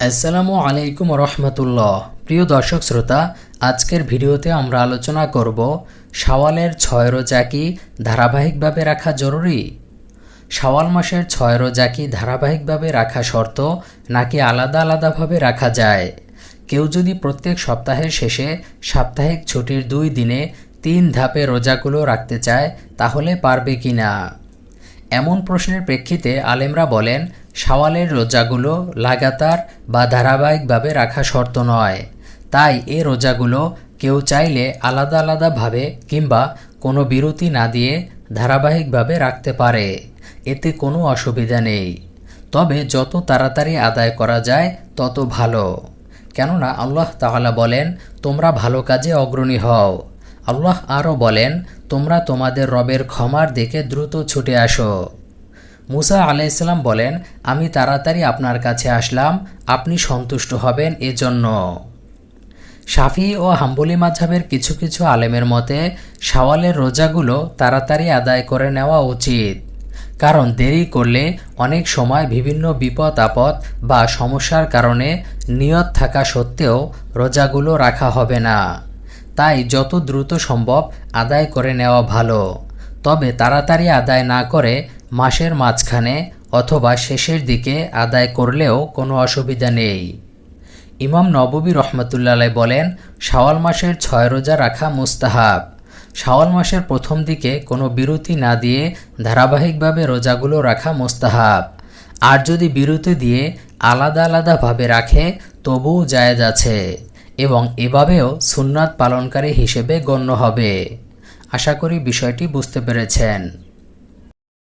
আসসালামু আলাইকুম রহমতুল্লাহ। প্রিয় দর্শক শ্রোতা, আজকের ভিডিওতে আমরা আলোচনা করব শাওয়ালের ছয় রোজা কি ধারাবাহিকভাবে রাখা জরুরি? শাওয়াল মাসের ছয় রোজা কি ধারাবাহিকভাবে রাখা শর্ত নাকি আলাদা আলাদাভাবে রাখা যায়? কেউ যদি প্রত্যেক সপ্তাহের শেষে সাপ্তাহিক ছুটির দুই দিনে তিন ধাপে রোজাগুলো রাখতে চায়, তাহলে পারবে কি না এমন প্রশ্নের প্রেক্ষিতে আলেমরা বলেন শাওয়ালের রোজাগুলো লাগাতার বা ধারাবাহিকভাবে রাখা শর্ত নয়। তাই এ রোজাগুলো কেউ চাইলে আলাদা আলাদাভাবে কিংবা কোনো বিরতি না দিয়ে ধারাবাহিকভাবে রাখতে পারে। এতে কোনো অসুবিধা নেই। তবে যত তাড়াতাড়ি আদায় করা যায়, তত ভালো। কেননা আল্লাহ তাআলা বলেন, তোমরা ভালো কাজে অগ্রণী হও। আল্লাহ আরও বলেন, তোমরা তোমাদের রবের ক্ষমার দিকে দ্রুত ছুটে আসো। মুসা আলাইসাল্লাম বলেন, আমি তাড়াতাড়ি আপনার কাছে আসলাম, আপনি সন্তুষ্ট হবেন এজন্য। শাফি ও হাম্বলি মাঝাবের কিছু কিছু আলেমের মতে, শাওয়ালের রোজাগুলো তাড়াতাড়ি আদায় করে নেওয়া উচিত। কারণ দেরি করলে অনেক সময় বিভিন্ন বিপদ, আপদ বা সমস্যার কারণে নিয়ত থাকা সত্ত্বেও রোজাগুলো রাখা হবে না। তাই যত দ্রুত সম্ভব আদায় করে নেওয়া ভালো। তবে তাড়াতাড়ি আদায় না করে মাসের মাঝখানে অথবা শেষের দিকে আদায় করলেও কোনো অসুবিধা নেই। ইমাম নববী রহমতুল্লাহ বলেন, শাওয়াল মাসের ছয় রোজা রাখা মুস্তাহাব। শাওয়াল মাসের প্রথম দিকে কোনো বিরতি না দিয়ে ধারাবাহিকভাবে রোজাগুলো রাখা মুস্তাহাব। আর যদি বিরতি দিয়ে আলাদা আলাদাভাবে রাখে, তবুও জায়েজ আছে এবং এভাবেও সুন্নাত পালনকারী হিসেবে গণ্য হবে। আশা করি বিষয়টি বুঝতে পেরেছেন।